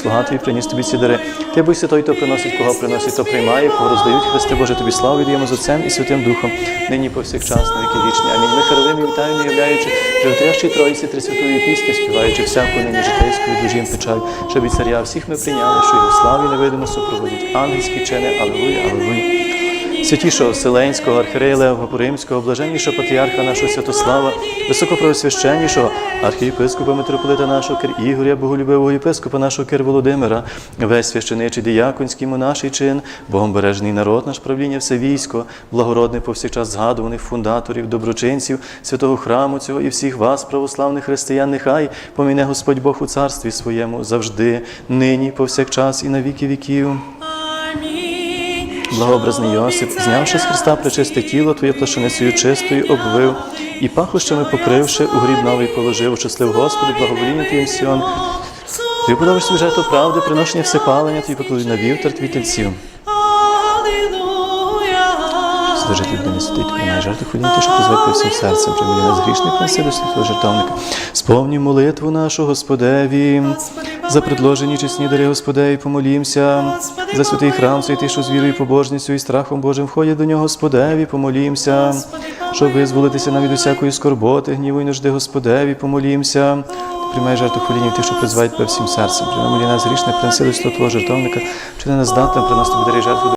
слуга твій приніс тобі ці дари. Ти бойся той, хто приносить, кого приносить, то приймає, кого роздають. Христи, Боже, тобі славу віддаємо з Отцем і Святим Духом, нині повсякчас, на віки вічні. Амінь. Ми хоровим і вітаємо, являючи животрящій Троїці Трисвятої пісні, співаючи всяку нині житейську дужім печаль, щоб від царя всіх ми прийняли, що його славі невидимо супроводять ангельські чини. Алелуя, алелуя. Святішого Вселенського, архиерея Лева Римського, блаженнішого патріарха нашого Святослава, високопросвященнішого архієпископа митрополита нашого Кир Ігоря, боголюбивого єпископа нашого Кир Володимира, весь священичий діяконський монаший чин, богомбережний народ наш правління все військо, благородний повсякчас згадуваних фундаторів, доброчинців, святого храму цього і всіх вас, православних християн, нехай поміне Господь Бог у царстві своєму завжди, нині, повсякчас і на віки віків. Благообразний Йосип, знявши з Христа пречисте тіло Твоє плашеницею чистою, обвив, і пахощами покривши, у гріб новий положив, щаслив Господи, благовоління Твоїм Сіон. Ти подавиш свій жертву правди, приношення всепалення, Твій поклади на вівтар Твій тельців. Служить людини святий, приймай жертву хвилин, ти, що призвати по всім серцем, прибуде нас грішний, принеси до святого жертовника. Сповні молитву нашу Господеві, за предложені чесні дари Господеві, помолімся, за святий храм, святий, що з вірою, побожністю і страхом Божим входять до нього, Господеві, помолімся, щоб визволитися нам від усякої скорботи, гніву і нужди Господеві, помолімся. Приймай жертву хвилінів ти, що призвають по всім серцем. Приймай молі нас грішне, принеси до святого жертовника, чи не нас здатним приносити дари жертву